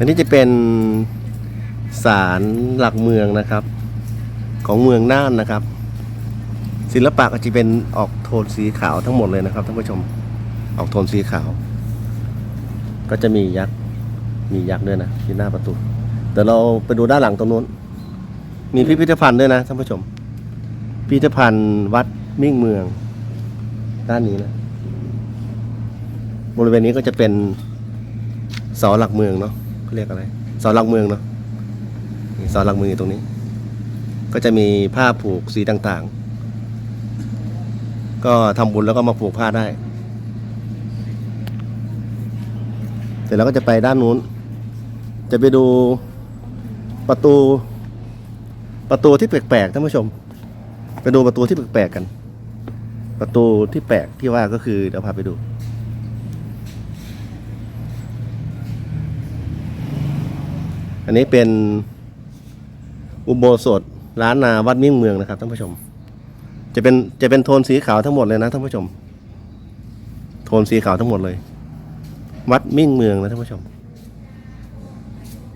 อันนี้จะเป็นศาลหลักเมืองนะครับ ของเมืองน่านนะครับ ศิลปะก็จะเป็นออกโทนสีขาวทั้งหมดเลยนะครับท่านผู้ชมออกโทนสีขาว ก็จะมียักษ์มียักษ์ด้วยนะที่หน้าประตูเดี๋ยวเราไปดูด้านหลังตรงนู้น มีพิพิธภัณฑ์ด้วยนะท่านผู้ชม พิพิธภัณฑ์วัดมิ่งเมือง ด้านนี้นะ บริเวณนี้ก็จะเป็นเสาหลักเมืองเนาะ เรียกอะไรเสาหลักเมืองเนาะนี่เสาหลักเมืองอยู่ตรงนี้ ก็จะมีผ้าผูกสีต่างๆ ก็ทำบุญแล้วก็มาผูกผ้าได้เสร็จแล้วก็จะไปด้านนู้น จะไปดูประตูประตูที่แปลกๆท่านผู้ชม ไปดูประตูที่แปลกๆกัน ประตูที่แปลกที่ว่าก็คือเดี๋ยวพาไปดู อันนี้เป็นอุโบสถร้านนาวัดมิ่งเมืองนะครับท่านผู้ชม จะเป็นจะเป็นโทนสีขาวทั้งหมดเลยนะท่านผู้ชม โทนสีขาวทั้งหมดเลย วัดมิ่งเมืองนะท่านผู้ชม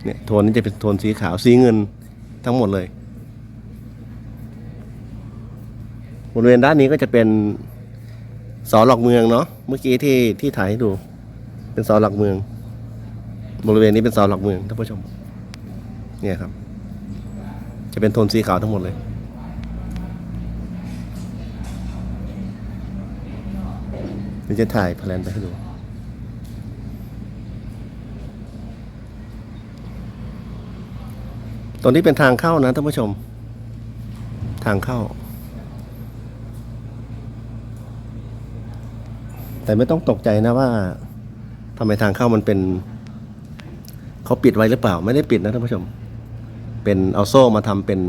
เนี่ยโทนนี้จะเป็นโทนสีขาวสีเงินทั้งหมดเลยบริเวณด้านนี้ก็จะเป็นเสอหลักเมืองเนาะเมื่อกี้ที่ที่ถ่ายให้ดู เป็นเสอหลักเมือง บริเวณนี้เป็นเสาหลักเมืองท่านผู้ชม เนี่ยครับ จะเป็นโทนสีขาวทั้งหมดเลย เดี๋ยวจะถ่ายแพลนไปให้ดูตรงนี้เป็นทางเข้านะท่านผู้ชม ทางเข้า แต่ไม่ต้องตกใจนะว่าทำไมทางเข้ามันเป็น เขาปิดไว้หรือเปล่า ไม่ได้ปิดนะท่านผู้ชม เป็นเอาโซ่มาทำเป็น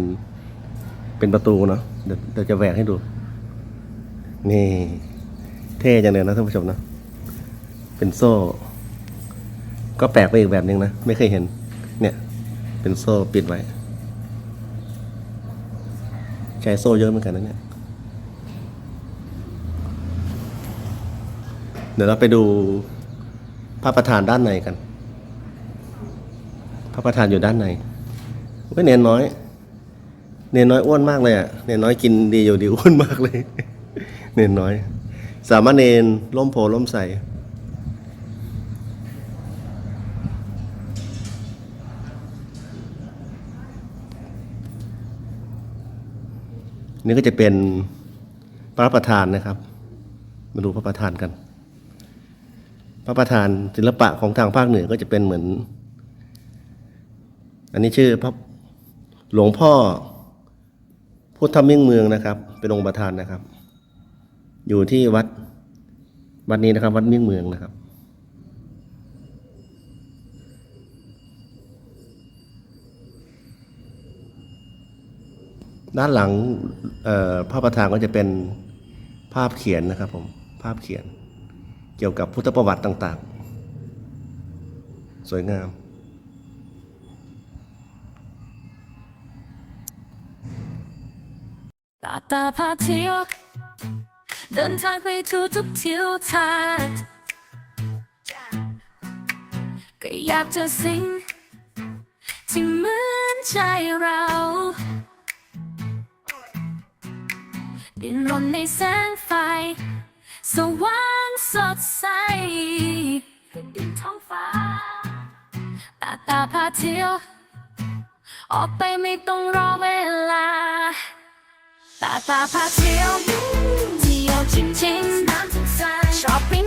เป็นประตูเนาะเดี๋ยวเดี๋ยวจะแหวกให้ดู นี่ เท่จังเลยนะท่านผู้ชมนะ เป็นโซ่ ก็แปลกไปอีกแบบหนึ่งนะ ไม่เคยเห็น เนี่ย เป็นโซ่ปิดไว้ ใช้โซ่เยอะเหมือนกันนะเนี่ย เดี๋ยวเราไปดูพระประธานด้านในกัน พระประธานอยู่ด้านใน เว้ยเนนน้อย เนนน้อยอ้วนมากเลยอะเนนน้อยกินดีอยู่ดีอ้วนมากเลย เนนน้อย สามารถเนนล่มโพล่มใสนี่ก็จะเป็นพระประธานนะครับ มาดูพระประธานกัน พระประธานศิลปะของทางภาคเหนือก็จะเป็นเหมือน อันนี้ชื่อพระ หลวงพ่อพุทธมิ่งเมืองนะครับ เป็นองค์ประธานนะครับ อยู่ที่วัดวัดนี้นะครับ วัดมิ่งเมืองนะครับ ด้านหลังพระประธานก็จะเป็นภาพเขียนนะครับผมภาพเขียน เกี่ยวกับพุทธประวัติต่าง ๆ สวยงาม ตาพาเที่ยวเดินทางไปทุกทุกทิวทัศน์ก็อยากจะสิ่งที่เหมือนใจเราดินรนในแสงไฟ สว่างสดใสเป็นดินท้องฟ้าตาตาพาเที่ยว ออกไปไม่ต้องรอเวลา ตาตาพาเที่ยวเที่ยวจริงๆน้ำทุกสายช้อปปิ้ง